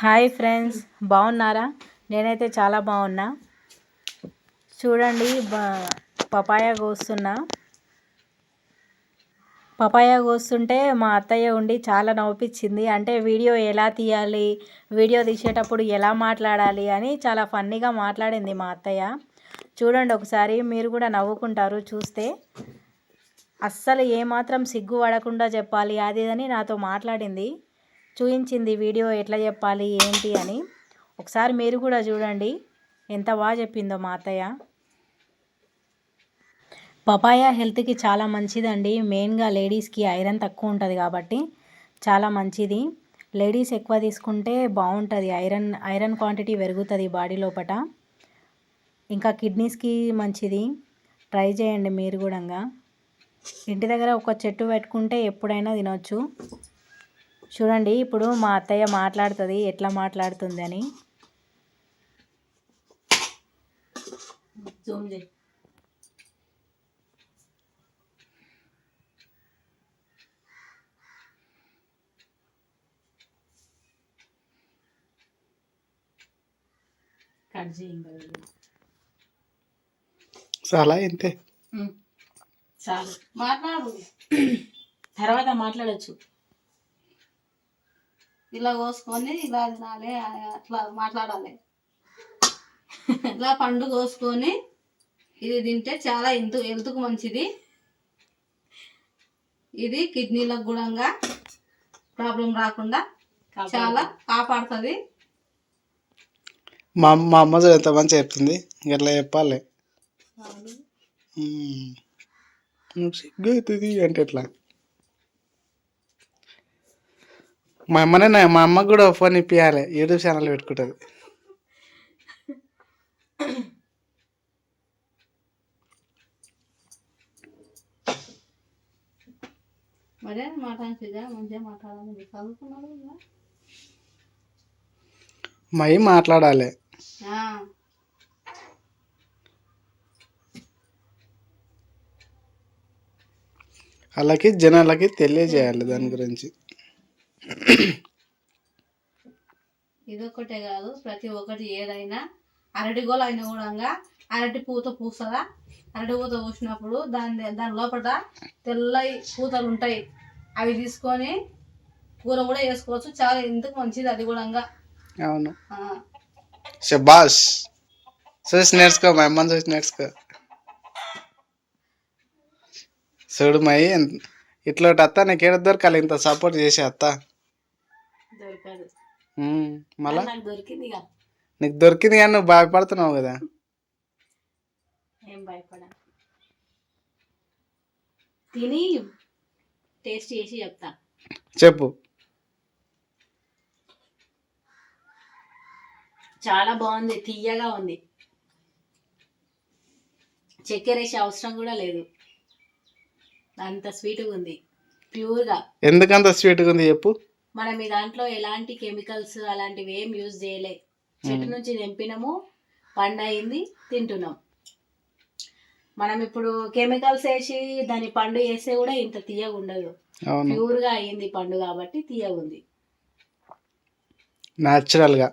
Hi friends బాగున్నారా? నేనైతే చాలా బాగున్నా. చూడండి పపాయ కోస్తున్నా. పపాయ కోస్తుంటే మా అత్తయ్య ఉండి చాలా నవ్వుపించింది. అంటే వీడియో ఎలా తీయాలి వీడియో తీసేటప్పుడు ఎలా మాట్లాడాలి అని చాలా ఫన్నీగా మాట్లాడింది మా అత్తయ్య. చూడండి ఒకసారి మీరు కూడా నవ్వుకుంటారు చూస్తే. అస్సలు ఏమాత్రం సిగ్గు పడకుండా చెప్పాలి అది అని నాతో మాట్లాడింది. చూపించింది వీడియో ఎట్లా చెప్పాలి ఏంటి అని. ఒకసారి మీరు కూడా చూడండి. ఎంత బాగా చెప్పిందో మా అత్తయ్య. పపాయ హెల్త్కి చాలా మంచిదండి. మెయిన్గా లేడీస్కి ఐరన్ తక్కువ ఉంటుంది కాబట్టి చాలా మంచిది. లేడీస్ ఎక్కువ తీసుకుంటే బాగుంటుంది. ఐరన్ ఐరన్ క్వాంటిటీ పెరుగుతుంది బాడీ లోపట. ఇంకా కిడ్నీస్కి మంచిది. ట్రై చేయండి మీరు కూడా. ఇంటి దగ్గర ఒక చెట్టు పెట్టుకుంటే ఎప్పుడైనా తినొచ్చు. చూడండి ఇప్పుడు మా అత్తయ్య మాట్లాడుతుంది ఎట్లా మాట్లాడుతుంది అని. చాలా ఇంతే. చాలు. మాట్లాడు. తర్వాత మాట్లాడచ్చు. ఇలా కోసుకొని ఇలా తినాలి అట్లా మాట్లాడాలి. ఇలా పండు కోసుకొని ఇది తింటే చాలా హెల్త్ హెల్త్కు మంచిది. ఇది కిడ్నీలకు గుణంగా ప్రాబ్లం రాకుండా చాలా కాపాడుతుంది. మా అమ్మ- మా అమ్మ ఎంత మంచిగా చెప్తుంది. ఇట్లా చెప్పాలి. సిగ్గు అవుతుంది అంటే ఎట్లా? మా అమ్మనే నా- మా అమ్మకు కూడా ఫోన్ ఇప్పియాలి. యూట్యూబ్ ఛానల్ పెట్టుకుంటుంది. మరే మంచిగా మాట్లాడాలి. చదువుకున్నాడు? మై మాట్లాడాలి. వాళ్ళకి జనాలకి తెలియజేయాలి దాని గురించి. ఇదొక్కటే కాదు ప్రతి ఒక్కటి ఏదైనా అరటి గోల అయినా కూడా అరటి పూత పూస్తుందా? అరటి పూత పూసినప్పుడు దాని దాని లోపల తెల్లయి పూతలు ఉంటాయి అవి తీసుకొని కూర కూడా వేసుకోవచ్చు చాలా ఎందుకు మంచిది అది కూడా అవును. షబాష్ చూసి నేర్చుకో మా అమ్మని చూసి నేర్చుకో. చూడు మై ఇట్లా అత్త నీకు ఏడ దొరకాలి? ఇంత సపోర్ట్ చేసే అత్త. మళ్ళా? నాకు దొరికింది కానీ నువ్వు భయపడుతున్నావు కదా? ఏం భయపడ. తిని టేస్ట్ చేసి చెప్తా. చెప్పు. చాలా బాగుంది తీయగా ఉంది. చక్కెర వేసే అవసరం కూడా లేదు. అంత స్వీట్గా ఉంది. ప్యూర్గా ఎందుకంత స్వీట్గా ఉంది చెప్పు. మనం ఈ దాంట్లో ఎలాంటి కెమికల్స్ అలాంటివి ఏం యూజ్ చేయలే. చెట్టు నుంచి తెంపినాము పండు అయింది తింటున్నాం. మనం ఇప్పుడు కెమికల్స్ వేసి దాని పండు వేస్తే కూడా ఇంత తీయగా ఉండదు. అవును. ప్యూర్గా అయ్యింది పండు కాబట్టి తీయగా ఉంది. న్యాచురల్గా.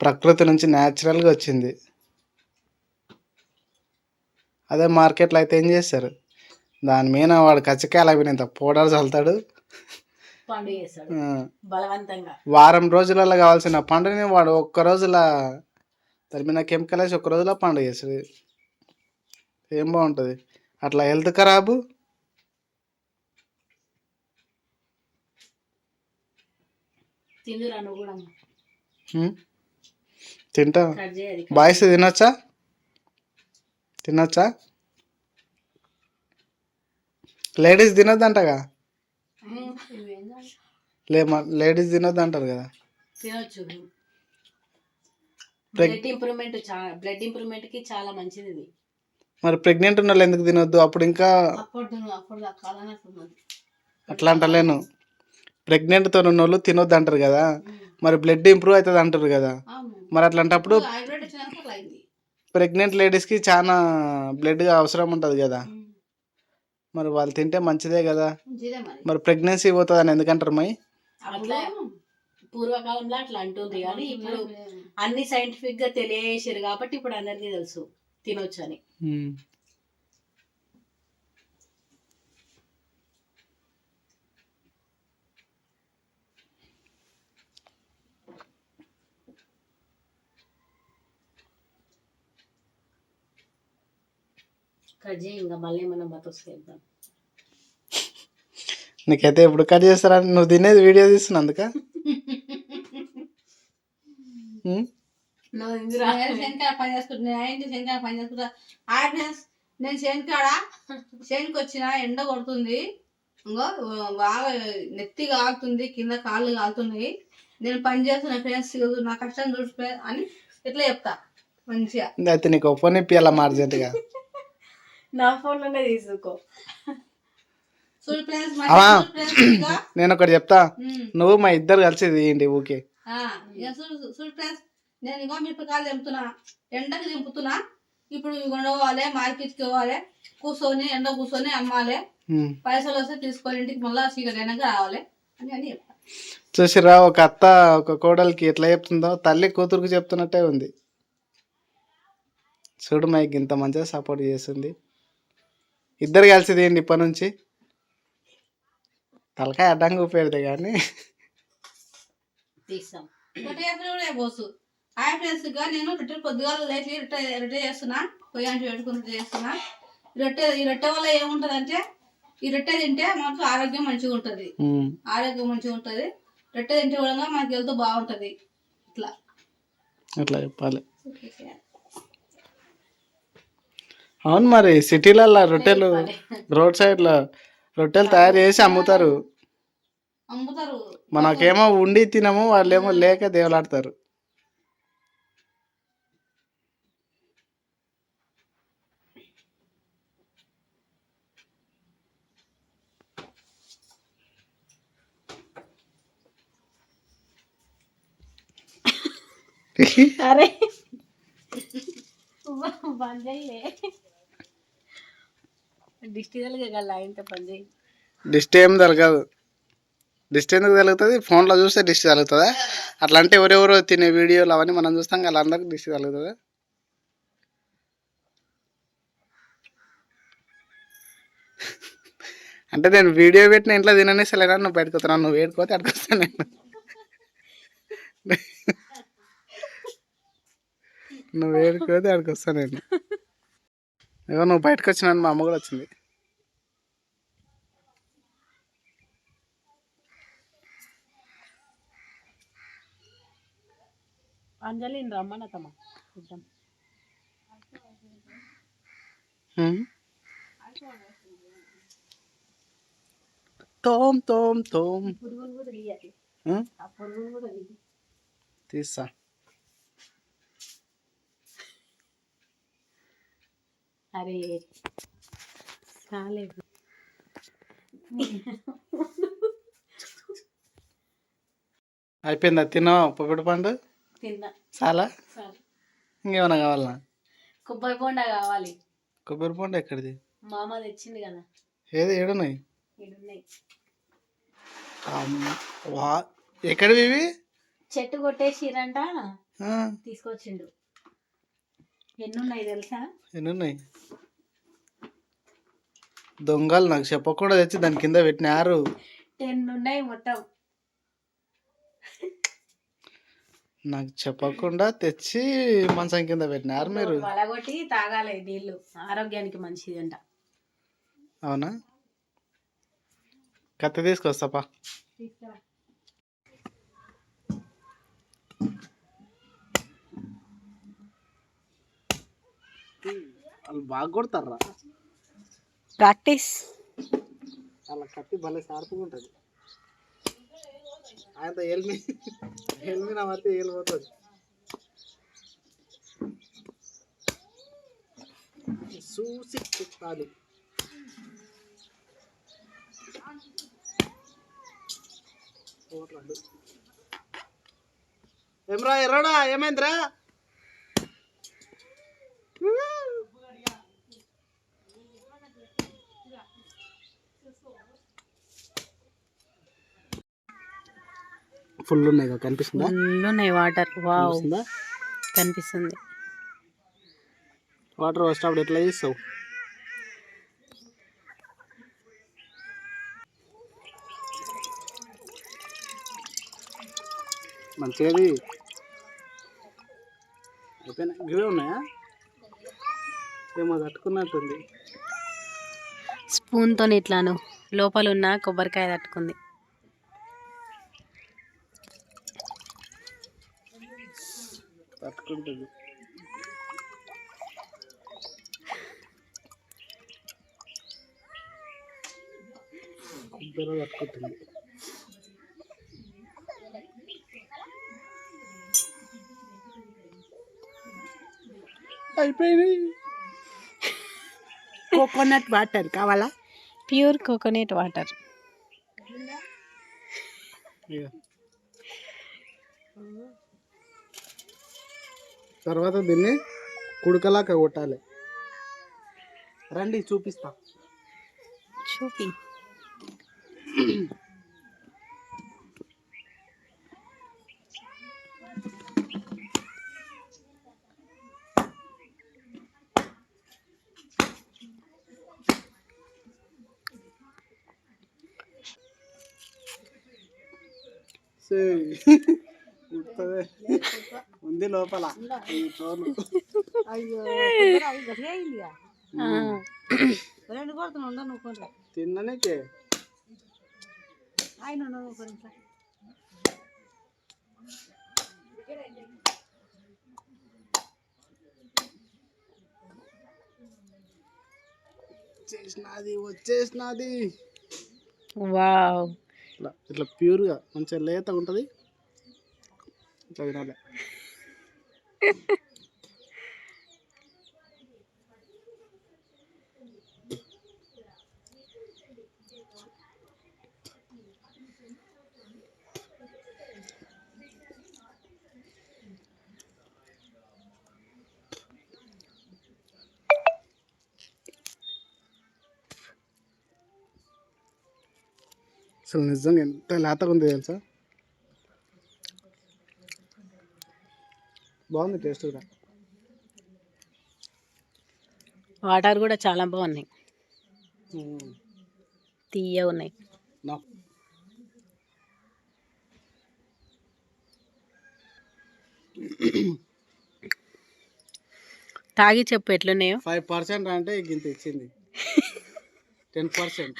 ప్రకృతి నుంచి న్యాచురల్గా వచ్చింది. అదే మార్కెట్లో అయితే ఏం చేస్తారు? దాని మీద వాడు కచ్చకాయలు అవి ఇంత పౌడర్ చల్లుతాడు. పండు చేస్తాడు. బలవంతంగా. వారం రోజులలో కావాల్సిన పండుని వాడు ఒక్క రోజుల మీద కెమికల్ వేసి ఒక్క రోజులో పండు చేస్తుంది ఏం బాగుంటుంది? అట్లా హెల్త్ ఖరాబు? తింటా? బాయ్స్ తినొచ్చా? తినొచ్చా? లేడీస్ తినొద్దంటగా? లే లేడీస్ తినొద్దు అంటారు కదా. తినొచ్చు. బ్లడ్ ఇంప్రూవ్మెంట్ బ్లడ్ ఇంప్రూవ్మెంట్కి చాలా మంచిది ఇది మరి ప్రెగ్నెంట్ ఉన్న ఎందుకు తినొద్దు? అప్పుడు ఇంకా అట్లా అంటలేను. ప్రెగ్నెంట్తో ఉన్న వాళ్ళు తినొద్దు అంటారు కదా. మరి బ్లడ్ ఇంప్రూవ్ అవుతుంది అంటారు కదా. మరి అట్లాంటప్పుడు ప్రెగ్నెంట్ లేడీస్కి చాలా బ్లడ్ అవసరం ఉంటుంది కదా. మరి వాళ్ళు తింటే మంచిదే కదా. మరి. ప్రెగ్నెన్సీ పోతుంది అని ఎందుకంటారు మై పూర్వకాలంలో అట్లా అంటుంది కానీ ఇప్పుడు అన్ని సైంటిఫిక్గా తెలియజేసారు కాబట్టి ఇప్పుడు అందరికీ తెలుసు తినొచ్చు అని కట్ చేయి ఇంకా మళ్ళీ మనం బతొస్తాం నీకైతే ఎప్పుడు కట్ చేస్తారా? నువ్వు తినేది వీడియో తీస్తున్నందుక ఉమ్? నేను శనికాయ పని చేసుకుంటున్నా ఏంటి శనికాయ పని చేసుకుంటా. నేను శనికాడ శనికి వచ్చిన ఎండ కొడుతుంది. ఇంకో బాగా నెత్తి కాలుతుంది కింద కాళ్ళు కాలుతున్నాయి. నేను పని చేస్తున్నా ఫ్రెండ్స్ నా కష్టం చూసి అని ఇట్లా చెప్తా మంచిగా. అయితే నీకు ఫోన్ ఇప్పియాల మా అర్జెంటుగా? నా ఫోన్లోనే తీసుకో. నేను ఒకటి చెప్తా. నువ్వు మా ఇద్దరు కలిసి తీయండి ఊకే. నేను ఇంకో మిరపకాయలు దింపుతున్నా ఎండకి దింపుతున్నా ఇప్పుడు కొండవాలి మార్కెట్కి పోవాలి కూర్చొని ఎండ కూర్చొని అమ్మాలి. పైసలు వస్తే తీసుకొని ఇంటికి మళ్ళీ చీకటి అయినాక రావాలి. అని అని చెప్తా. చూసిరా ఒక అత్త ఒక కోడలికి ఎట్లా చెప్తుందో తల్లి కూతురుకు చెప్తున్నట్టే ఉంది. చూడు మైక్ ఇంత మంచిగా సపోర్ట్ చేస్తుంది. ఇద్దరు కలిసి తీయండి ఇప్పటి నుంచి? తలకాయ అడ్డంగా ఊపేది కానీ. హాయ్ ఫ్రెండ్స్గా నేను రొట్టె పొద్దుగాల లేచి రొట్టె రొట్టె చేస్తున్నా. పెట్టుకుని రొట్టె చేస్తున్నా. ఈ రొట్టె ఈ రొట్టె వల్ల ఏముంటదంటే ఈ రొట్టె తింటే మనకు ఆరోగ్యం మంచిగా ఉంటది. ఆరోగ్యం మంచిగా ఉంటది. రొట్టె తింటే కూడా మనకి హెల్త్ బాగుంటది. ఇట్లా. అట్లా చెప్పాలి. అవును మరి సిటీలలో రొట్టెలు రోడ్ సైడ్లో రొట్టెలు తయారు చేసి అమ్ముతారు. అమ్ముతారు. మనకేమో ఉండి తినము వాళ్ళేమో లేక దేవులాడతారు. అరే. బంద్ చేయలే. దిష్టి తలగా గల ఇంత పని చేయి డిస్ట్ ఏం తలగదు. డిస్ట్ ఎందుకు తగులుతుంది ఫోన్లో చూస్తే డిస్ట్ తగులుతుందా అట్లా అంటే ఎవరెవరో తినే వీడియోలు అవన్నీ మనం చూస్తాం కదా అందరికి డిస్ట్ తగులుతుందా అంటే నేను వీడియో పెట్టిన ఇంట్లో తిననేసలేనా నువ్వు బయటకు వస్తున్నావు నువ్వు వేడుకోతే వస్తాను నేను. నువ్వు వేడుకోతే అక్కడికి వస్తాను నేను. ఏమో నువ్వు బయటకు వచ్చినా మా అమ్మ కూడా వచ్చింది అంజలిని రమ్మనతమ్మా హ్మ్. తోమ్ తోమ్ తోమ్. తీస్తా. అరే చాలేదు అయిపోయిందా? తిన్నావా? పొగడు పండు? తిన్నా. చాలా? ఇంకేమైనా కావాలా? కొబ్బరి బొండ కావాలి. కొబ్బరి పండు ఎక్కడిది? మా అమ్మ తెచ్చింది కదా. ఏది? ఏడున్నాయి? ఎక్కడివి చెట్టు కొట్టేసిరంట. తీసుకొచ్చిండు. ఎన్నున్నాయి తెలుసా? ఎన్ని ఉన్నాయి దొంగలు నాకు చెప్పకుండా తెచ్చి దాని కింద పెట్టినారు. టెన్ ఉన్నాయి మొత్తం. నాకు చెప్పకుండా తెచ్చి మంచం కింద పెట్టినారు మీరు. తాగాలి నీళ్ళు. ఆరోగ్యానికి మంచిది అంట అవునా? కత్తి తీసుకొస్తాపా. వాళ్ళు బాగా కొడతారా ప్రాక్టీస్. వాళ్ళ కత్తి భలే షార్ప్గా ఉంటుంది. ఆయన ఎల్మి ఎల్మి నా మధ్య వెళ్ళిపోతుంది చూసి తిప్పాలి ఏమ్రా ఎర్రడా? ఏమైందిరా? ఫుల్ ఉన్నాయి కనిపిస్తుందా? ఫుల్ ఉన్నాయి వాటర్. వావ్. కనిపిస్తుందా? వాటర్ వచ్చేటప్పుడు ఎట్లా చేస్తావు? మంచిది అయిపోయినా ఇవే ఉన్నాయా? ఏమో తట్టుకున్నట్టుంది స్పూన్తో ఇట్లాను. లోపల ఉన్న కొబ్బరికాయ తట్టుకుంది. తట్టుకుంటుంది. కొబ్బరి తట్టుకుంటుంది. అయిపోయినాయి కోకోనట్ వాటర్ కావాలా? Pure coconut water. తర్వాత దీన్ని కుడకలాక కొట్టాలి. రండి చూపిస్తా. చూపి. ఉంది లోపల. తిన్ననికే వచ్చేసినది వచ్చేసినది. వావ్. ఇట్లా ఇట్లా ప్యూర్గా మంచిగా లేత ఉంటుంది. ఇట్లా తినాలి. అసలు నిజంగా ఎంత లేతగా ఉంది తెలుసా? బాగుంది టేస్ట్ కూడా. వాటర్ కూడా చాలా బాగున్నాయి. తీయ ఉన్నాయి. తాగి చెప్పు ఎట్లున్నాయో. ఫైవ్ పర్సెంట్ అంటే ఇంత ఇచ్చింది. Ten percent.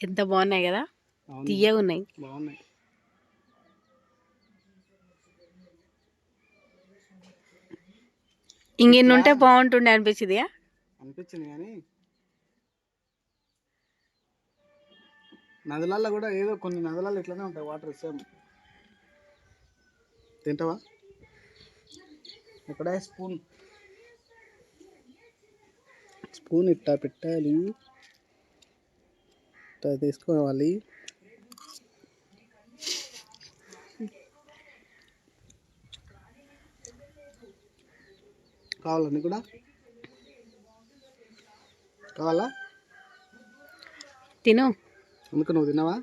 ఎంత బాగున్నాయి కదా? తీయగా ఉన్నాయి. బాగున్నాయి. ఇంకెన్ని ఉంటే బాగుంటుండే అనిపించింది అనిపించింది కానీ నదులలో కూడా ఏదో కొన్ని నదులలో ఇట్లానే ఉంటాయి వాటర్ సేమ్. తింటావా? ఎక్కడ స్పూన్? స్పూన్ ఇట్టా పెట్టాలి. ఇట్టా తీసుకోవాలి. కావాలండి కూడా? కావాలా? తిను. అందుకు నువ్వు తిన్నావా?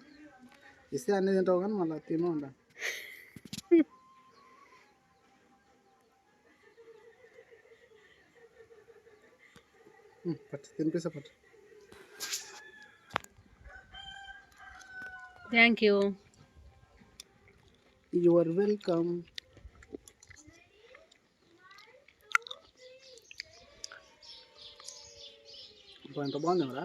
ఇస్తే అన్నీ తింటావు కానీ మళ్ళీ తిను ఉండ పట్టు తినిపిస్తా పట్టు thank you you are welcome ఎంత బాగుంది కదా